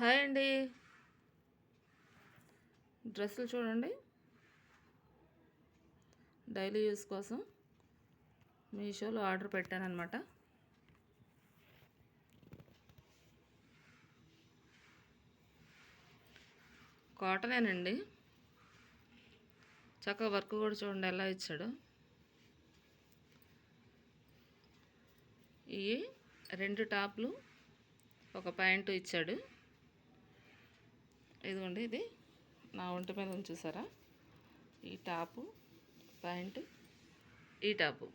Hi అండి. డ్రెస్సులు చూడండి. డైలీ యూస్ కోసం మీషోలో ఆర్డర్ పెట్టానమాట కాటనేనండి. చక్కగా వర్క్ కూడా చూడండి ఎలా ఇచ్చాడు. ఇవి రెండు టాప్లు ఒక ప్యాంటు ఇచ్చాడు. ఇదిగోండి ఇది. నా ఒంటి మీద చూసారా ఈ టాపు ప్యాంటు ఈ టాపు.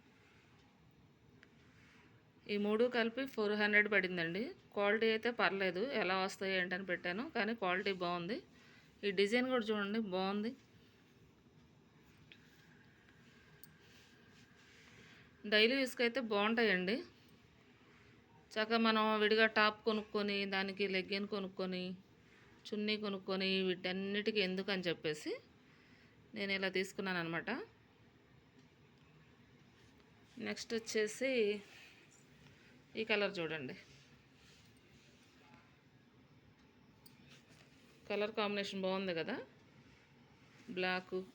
ఈ మూడు కలిపి ఫోర్ హండ్రెడ్ పడిందండి. క్వాలిటీ అయితే పర్లేదు ఎలా వస్తాయి ఏంటని పెట్టాను కానీ క్వాలిటీ బాగుంది. ఈ డిజైన్ కూడా చూడండి బాగుంది. డైలీ యూస్కి అయితే బాగుంటాయండి. చక్కగా మనం విడిగా టాప్ కొనుక్కొని దానికి లెగ్గిన్ కొనుక్కొని చున్నీ కొనుక్కొని వీటన్నిటికీ ఎందుకని చెప్పేసి నేను ఇలా తీసుకున్నాను అనమాట నెక్స్ట్ వచ్చేసి ఈ కలర్ చూడండి. కలర్ కాంబినేషన్ బాగుంది కదా? బ్లాకు.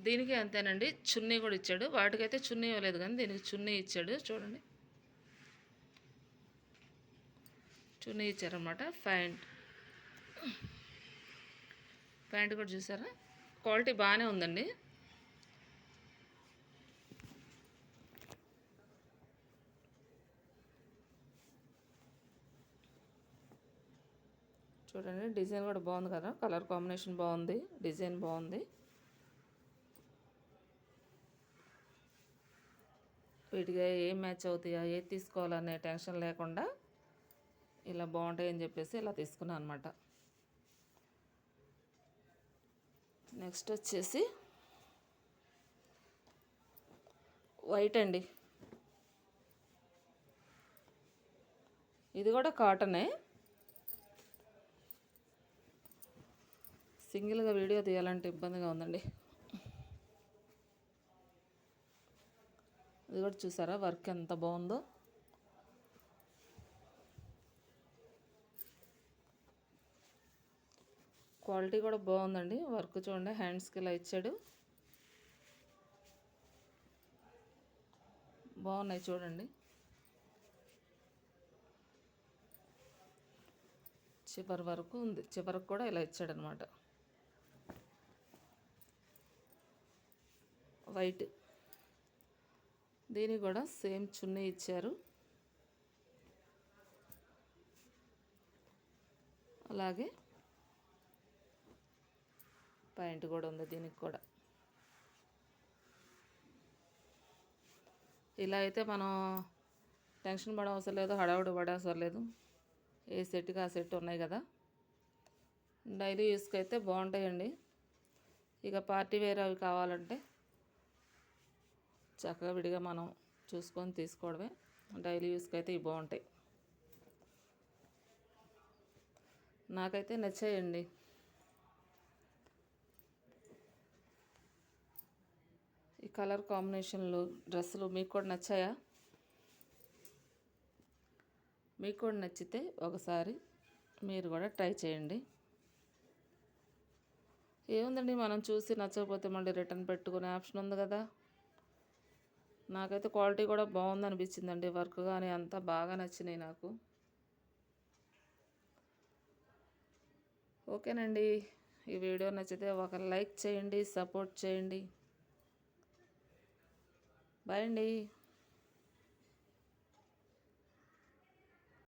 దీనికి అంతేనండి. చున్నీ కూడా ఇచ్చాడు. వాటికైతే చున్నీ ఇవ్వలేదు కానీ దీనికి చున్నీ ఇచ్చాడు. చూడండి. చున్నీ ఇచ్చారనమాట ఫ్యాంట్ ప్యాంట్ కూడా చూసారా? క్వాలిటీ బాగానే ఉందండి. చూడండి డిజైన్ కూడా బాగుంది కదా? కలర్ కాంబినేషన్ బాగుంది డిజైన్ బాగుంది. వీటిగా ఏం మ్యాచ్ అవుతాయా ఏది తీసుకోవాలనే టెన్షన్ లేకుండా ఇలా బాగుంటాయని చెప్పేసి ఇలా తీసుకున్నాను అనమాట నెక్స్ట్ వచ్చేసి వైట్ అండి. ఇది కూడా కాటనే. సింగిల్గా వీడియో తీయాలంటే ఇబ్బందిగా ఉందండి. ఇది కూడా చూసారా? వర్క్ ఎంత బాగుందో. క్వాలిటీ కూడా బాగుందండి. వర్క్ చూడండి హ్యాండ్స్కి ఇలా ఇచ్చాడు. బాగున్నాయి చూడండి. చివరి వరకు ఉంది. చివరికి కూడా ఇలా ఇచ్చాడనమాట. వైట్. దీనికి కూడా సేమ్ చున్నీ ఇచ్చారు. అలాగే పాయింట్ కూడా ఉంది దీనికి కూడా. ఇలా అయితే మనం టెన్షన్ పడవసరం లేదు హడావుడి పడవసరం లేదు. ఏ సెట్కి ఆ సెట్ ఉన్నాయి కదా. డైలీ యూస్కి అయితే బాగుంటాయండి. ఇక పార్టీ వేర్ అవి కావాలంటే చక్కగా విడిగా మనం చూసుకొని తీసుకోవడమే. డైలీ యూస్కి అయితే ఇవి బాగుంటాయి. నాకైతే నచ్చాయండి. కలర్ కాంబినేషన్లు డ్రెస్సులు మీకు కూడా నచ్చాయా? మీకు కూడా నచ్చితే ఒకసారి మీరు కూడా ట్రై చేయండి. ఏముందండి మనం చూసి నచ్చకపోతే మళ్ళీ రిటర్న్ పెట్టుకునే ఆప్షన్ ఉంది కదా. నాకైతే క్వాలిటీ కూడా బాగుంది అనిపించిందండి వర్క్ కానీ అంతా బాగా నచ్చినాయి నాకు. ఓకేనండి ఈ వీడియో నచ్చితే ఒక లైక్ చేయండి సపోర్ట్ చేయండి. బాయ్ అండి.